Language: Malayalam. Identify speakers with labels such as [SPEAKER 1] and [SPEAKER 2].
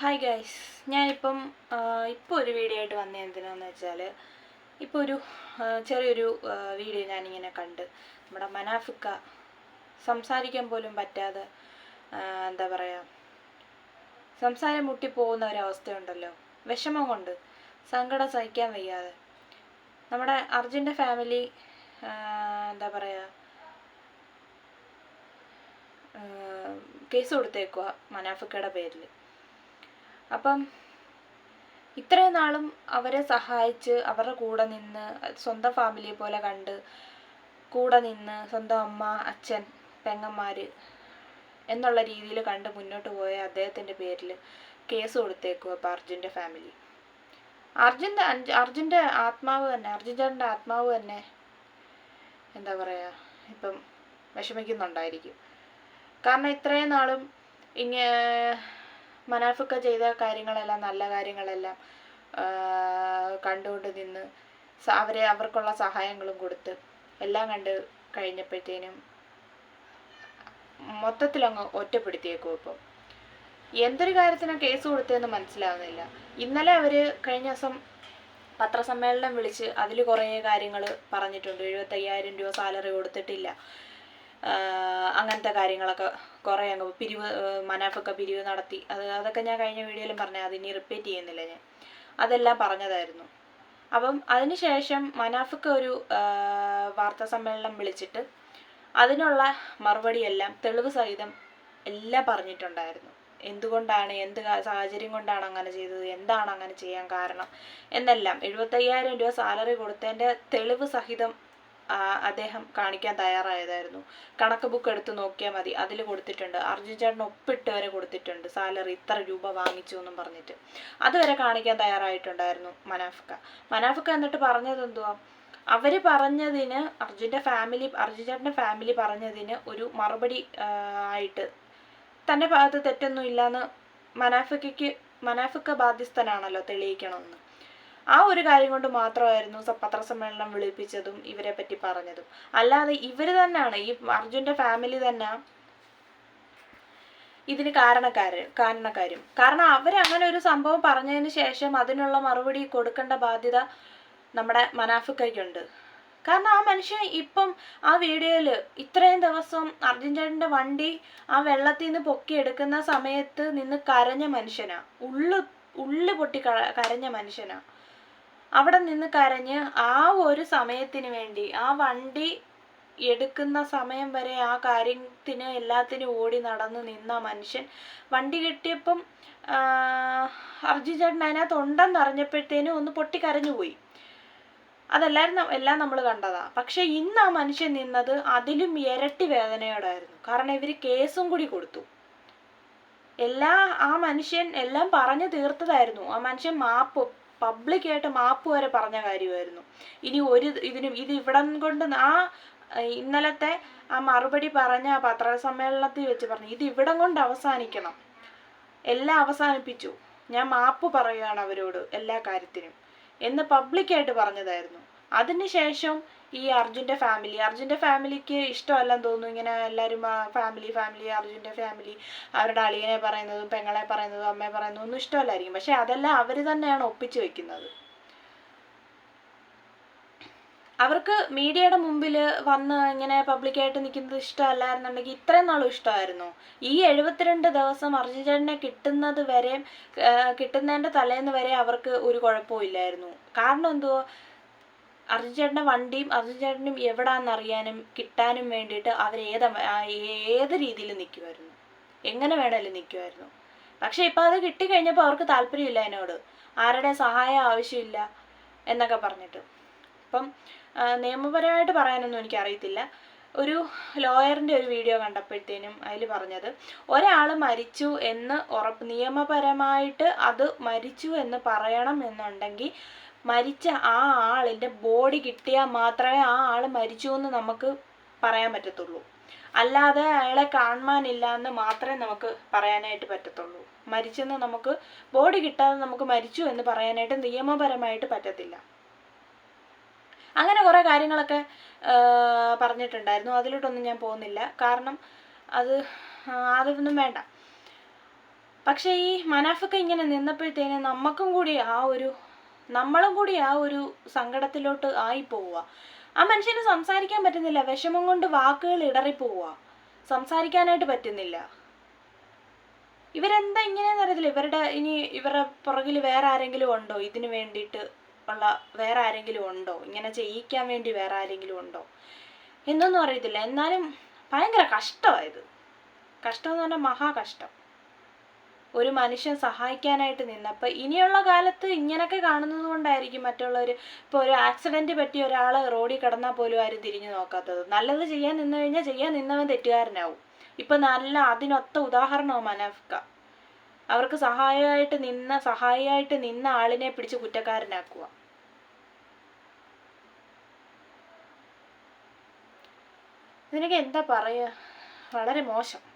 [SPEAKER 1] ഹായ് ഗൈസ് ഞാനിപ്പം ഇപ്പോൾ ഒരു വീഡിയോ ആയിട്ട് വന്നത് എന്തിനാന്ന് വെച്ചാൽ ഇപ്പോൾ ഒരു ചെറിയൊരു വീഡിയോ ഞാനിങ്ങനെ കണ്ട്. നമ്മുടെ മനാഫിക്ക സംസാരിക്കാൻ പോലും പറ്റാതെ എന്താ പറയുക സംസാരം മുട്ടിപ്പോകുന്ന ഒരവസ്ഥയുണ്ടല്ലോ. വിഷമം കൊണ്ട് സങ്കടം സഹിക്കാൻ വയ്യാതെ. നമ്മുടെ അർജുന്റെ ഫാമിലി എന്താ പറയുക കേസ് കൊടുത്തേക്കുക മനാഫിക്കയുടെ പേരിൽ അപ്പം ഇത്രയും നാളും അവരെ സഹായിച്ച് അവരുടെ കൂടെ നിന്ന് സ്വന്തം ഫാമിലിയെ പോലെ കണ്ട് കൂടെ നിന്ന് സ്വന്തം അമ്മ അച്ഛൻ പെങ്ങന്മാർ എന്നുള്ള രീതിയിൽ കണ്ട് മുന്നോട്ട് പോയ അദ്ദേഹത്തിന്റെ പേരിൽ കേസ് കൊടുത്തേക്കുക അപ്പോൾ അർജുന്റെ ഫാമിലി അർജുന്റെ അർജുന്റെ ആത്മാവ് തന്നെ അർജുൻ ചേട്ടന്റെ ആത്മാവ് തന്നെ എന്താ പറയുക ഇപ്പം വിഷമിക്കുന്നുണ്ടായിരിക്കും. കാരണം ഇത്രയും നാളും ഇങ്ങ മനാഫിക്ക ചെയ്ത കാര്യങ്ങളെല്ലാം നല്ല കാര്യങ്ങളെല്ലാം കണ്ടുകൊണ്ട് നിന്ന് അവരെ അവർക്കുള്ള സഹായങ്ങളും കൊടുത്ത് എല്ലാം കണ്ട് കഴിഞ്ഞപ്പോഴത്തേനും മൊത്തത്തിലങ്ങ് ഒറ്റപ്പെടുത്തിയേക്കും ഇപ്പം. എന്തൊരു കാര്യത്തിനാണ് കേസ് കൊടുത്തതെന്ന് മനസ്സിലാവുന്നില്ല. ഇന്നലെ അവർ കഴിഞ്ഞ ദിവസം പത്രസമ്മേളനം വിളിച്ച് അതിൽ കുറേ കാര്യങ്ങൾ പറഞ്ഞിട്ടുണ്ട്. എഴുപത്തയ്യായിരം രൂപ സാലറി കൊടുത്തിട്ടില്ല. അങ്ങനത്തെ കാര്യങ്ങളൊക്കെ കുറേ അങ്ങ് പിരിവ് മനാഫൊക്കെ പിരിവ് നടത്തി. അത് അതൊക്കെ ഞാൻ കഴിഞ്ഞ വീഡിയോയിലും പറഞ്ഞു അതിനി റിപ്പീറ്റ് ചെയ്യുന്നില്ല ഞാൻ. അതെല്ലാം പറഞ്ഞതായിരുന്നു. അപ്പം അതിനുശേഷം മനാഫിക്ക് ഒരു വാർത്താ സമ്മേളനം വിളിച്ചിട്ട് അതിനുള്ള മറുപടിയെല്ലാം തെളിവ് സഹിതം എല്ലാം പറഞ്ഞിട്ടുണ്ടായിരുന്നു. എന്തുകൊണ്ടാണ് എന്ത് സാഹചര്യം കൊണ്ടാണ് അങ്ങനെ ചെയ്തത് എന്താണ് അങ്ങനെ ചെയ്യാൻ കാരണം എന്നെല്ലാം. എഴുപത്തയ്യായിരം രൂപ സാലറി കൊടുത്തതിന്റെ തെളിവ് സഹിതം അദ്ദേഹം കാണിക്കാൻ തയ്യാറായതായിരുന്നു. കണക്ക് ബുക്ക് എടുത്ത് നോക്കിയാൽ മതി. അതിൽ കൊടുത്തിട്ടുണ്ട്. അർജുൻ ചേട്ടൻ ഒപ്പിട്ട് വരെ കൊടുത്തിട്ടുണ്ട്. സാലറി ഇത്ര രൂപ വാങ്ങിച്ചു എന്നും പറഞ്ഞിട്ട്. അതുവരെ കാണിക്കാൻ തയ്യാറായിട്ടുണ്ടായിരുന്നു മനാഫിക്ക മനാഫിക്ക എന്നിട്ട് പറഞ്ഞത് എന്തുവാ? അവർ പറഞ്ഞതിന് അർജുന്റെ ഫാമിലി അർജുൻ ചേട്ടന്റെ ഫാമിലി പറഞ്ഞതിന് ഒരു മറുപടി ആയിട്ട് തന്റെ ഭാഗത്ത് തെറ്റൊന്നും ഇല്ലാന്ന് മനാഫിക്കയ്ക്ക് മനാഫിക്ക ബാധ്യസ്ഥനാണല്ലോ തെളിയിക്കണമെന്ന്. ആ ഒരു കാര്യം കൊണ്ട് മാത്രമായിരുന്നു പത്രസമ്മേളനം വിളിപ്പിച്ചതും ഇവരെ പറ്റി പറഞ്ഞതും. അല്ലാതെ ഇവർ തന്നെയാണ് ഈ അർജുന്റെ ഫാമിലി തന്നെ ഇതിന് കാരണക്കാര് കാരണക്കാരും. കാരണം അവരങ്ങനെ ഒരു സംഭവം പറഞ്ഞതിന് ശേഷം അതിനുള്ള മറുപടി കൊടുക്കേണ്ട ബാധ്യത നമ്മുടെ മനാഫിക്കയ്ക്കുണ്ട്. കാരണം ആ മനുഷ്യൻ ഇപ്പം ആ വീഡിയോയിൽ ഇത്രയും ദിവസം അർജന്റീനന്റെ വണ്ടി ആ വെള്ളത്തിൽ നിന്ന് പൊക്കിയെടുക്കുന്ന സമയത്ത് നിന്ന് കരഞ്ഞ മനുഷ്യനാ. ഉള്ളു ഉള്ളു പൊട്ടി കരഞ്ഞ മനുഷ്യനാ. അവിടെ നിന്ന് കരഞ്ഞ് ആ ഒരു സമയത്തിന് വേണ്ടി ആ വണ്ടി എടുക്കുന്ന സമയം വരെ ആ കാര്യത്തിന് എല്ലാത്തിനും ഓടി നടന്നു നിന്ന മനുഷ്യൻ വണ്ടി കിട്ടിയപ്പം അർജുൻ ചേട്ടൻ അതിനകത്ത് ഉണ്ടെന്ന് അറിഞ്ഞപ്പോഴത്തേനും ഒന്ന് പൊട്ടി കരഞ്ഞു പോയി. അതെല്ലാവരും എല്ലാം നമ്മൾ കണ്ടതാ. പക്ഷെ ഇന്ന് ആ മനുഷ്യൻ നിന്നത് അതിലും ഇരട്ടി വേദനയോടായിരുന്നു. കാരണം ഇവർ കേസും കൂടി കൊടുത്തു. എല്ലാ ആ മനുഷ്യൻ എല്ലാം പറഞ്ഞു തീർത്തതായിരുന്നു. ആ മനുഷ്യൻ മാപ്പ് പബ്ലിക്കായിട്ട് മാപ്പ് വരെ പറഞ്ഞ കാര്യമായിരുന്നു. ഇനി ഒരു ഇതിനും ഇത് ഇവിടം കൊണ്ട് ആ ഇന്നലത്തെ ആ മറുപടി പറഞ്ഞ പത്രസമ്മേളനത്തിൽ വെച്ച് പറഞ്ഞു ഇത് ഇവിടം കൊണ്ട് അവസാനിക്കണം. എല്ലാം അവസാനിപ്പിച്ചു. ഞാൻ മാപ്പ് പറയുകയാണ് അവരോട് എല്ലാ കാര്യത്തിനും. എന്ന് പബ്ലിക്കായിട്ട് പറഞ്ഞതായിരുന്നു. അതിനുശേഷം ഈ അർജുന്റെ ഫാമിലി അർജുന്റെ ഫാമിലിക്ക് ഇഷ്ടമല്ലെന്ന് തോന്നുന്നു. ഇങ്ങനെ എല്ലാവരും ഫാമിലി ഫാമിലി അർജുന്റെ ഫാമിലി അവരുടെ അളിയനെ പറയുന്നതും പെങ്ങളെ പറയുന്നതും അമ്മയെ പറയുന്നതും ഒന്നും ഇഷ്ടമല്ലായിരിക്കും. പക്ഷെ അതെല്ലാം അവർ തന്നെയാണ് ഒപ്പിച്ചു വെക്കുന്നത്. അവർക്ക് മീഡിയയുടെ മുമ്പിൽ വന്ന് ഇങ്ങനെ പബ്ലിക്കായിട്ട് നിൽക്കുന്നത് ഇഷ്ടമല്ലായിരുന്നുണ്ടെങ്കിൽ ഇത്രയും നാളും ഇഷ്ടമായിരുന്നു. ഈ എഴുപത്തിരണ്ട് ദിവസം അർജുൻ ചേട്ടനെ കിട്ടുന്നത് വരെ കിട്ടുന്നതിന്റെ തലേന്ന് വരെ അവർക്ക് ഒരു കുഴപ്പവും ഇല്ലായിരുന്നു. കാരണം എന്തുവാ? അർജുൻ ചേട്ടന്റെ വണ്ടിയും അർജുൻ ചേട്ടനും എവിടാന്ന് അറിയാനും കിട്ടാനും വേണ്ടിയിട്ട് അവർ ഏത് രീതിയിൽ നിൽക്കുമായിരുന്നു എങ്ങനെ വേണേലും നിൽക്കുമായിരുന്നു പക്ഷെ ഇപ്പം അത് കിട്ടിക്കഴിഞ്ഞപ്പോൾ അവർക്ക് താല്പര്യമില്ല എന്നോട്. ആരുടെ സഹായം ആവശ്യമില്ല എന്നൊക്കെ പറഞ്ഞിട്ട്. അപ്പം നിയമപരമായിട്ട് പറയാനൊന്നും എനിക്കറിയത്തില്ല. ഒരു ലോയറിന്റെ ഒരു വീഡിയോ കണ്ടപ്പോഴത്തേനും അതിൽ പറഞ്ഞത് ഒരാൾ മരിച്ചു എന്ന് ഉറപ്പ് നിയമപരമായിട്ട് അത് മരിച്ചു എന്ന് പറയണം എന്നുണ്ടെങ്കിൽ മരിച്ച ആ ആളിന്റെ ബോഡി കിട്ടിയാൽ മാത്രമേ ആ ആൾ മരിച്ചു എന്ന് നമുക്ക് പറയാൻ പറ്റത്തുള്ളൂ. അല്ലാതെ അയാളെ കാണാനില്ല എന്ന് മാത്രമേ നമുക്ക് പറയാനായിട്ട് പറ്റത്തുള്ളൂ. മരിച്ചെന്ന് നമുക്ക് ബോഡി കിട്ടാതെ നമുക്ക് മരിച്ചു എന്ന് പറയാനായിട്ട് നിയമപരമായിട്ട് പറ്റത്തില്ല. അങ്ങനെ കുറേ കാര്യങ്ങളൊക്കെ പറഞ്ഞിട്ടുണ്ടായിരുന്നു. അതിലോട്ടൊന്നും ഞാൻ പോകുന്നില്ല. കാരണം അത് അതൊന്നും വേണ്ട. പക്ഷേ ഈ മനാഫൊക്കെ ഇങ്ങനെ നിന്നപ്പോഴത്തേന് നമുക്കും കൂടി ആ ഒരു നമ്മളും കൂടി ആ ഒരു സങ്കടത്തിലോട്ട് ആയി പോവുക. ആ മനുഷ്യന് സംസാരിക്കാൻ പറ്റുന്നില്ല. വിഷമം കൊണ്ട് വാക്കുകൾ ഇടറിപ്പോവുക പോവുക. സംസാരിക്കാനായിട്ട് പറ്റുന്നില്ല. ഇവരെന്താ ഇങ്ങനെയെന്ന് അറിയത്തില്ല. ഇവരുടെ ഇനി ഇവരുടെ പുറകിൽ വേറെ ആരെങ്കിലും ഉണ്ടോ? ഇതിന് വേണ്ടിയിട്ട് ഉള്ള വേറെ ആരെങ്കിലും ഉണ്ടോ? ഇങ്ങനെ ചെയ്യിക്കാൻ വേണ്ടി വേറെ ആരെങ്കിലും ഉണ്ടോ? എന്നൊന്നും അറിയത്തില്ല. എന്നാലും ഭയങ്കര കഷ്ടമായത് കഷ്ടം എന്ന് പറഞ്ഞാൽ മഹാ കഷ്ടം ഒരു മനുഷ്യൻ സഹായിക്കാനായിട്ട് നിന്നപ്പോൾ ഇനിയുള്ള കാലത്ത് ഇങ്ങനെയൊക്കെ കാണുന്നത് കൊണ്ടായിരിക്കും മറ്റുള്ളവർ ഇപ്പോൾ ഒരു ആക്സിഡന്റ് പറ്റി ഒരാൾ റോഡിൽ കിടന്നാൽ പോലും ആരും തിരിഞ്ഞു നോക്കാത്തത്. നല്ലത് ചെയ്യാൻ നിന്ന് കഴിഞ്ഞാൽ ചെയ്യാൻ നിന്നവൻ തെറ്റുകാരനാവും. ഇപ്പം നല്ല അതിനൊത്ത ഉദാഹരണവും മനാഫ്ക അവർക്ക് സഹായമായിട്ട് നിന്ന സഹായിയായിട്ട് നിന്ന ആളിനെ പിടിച്ച് കുറ്റക്കാരനാക്കുക. നിനക്ക് എന്താ പറയുക വളരെ മോശം.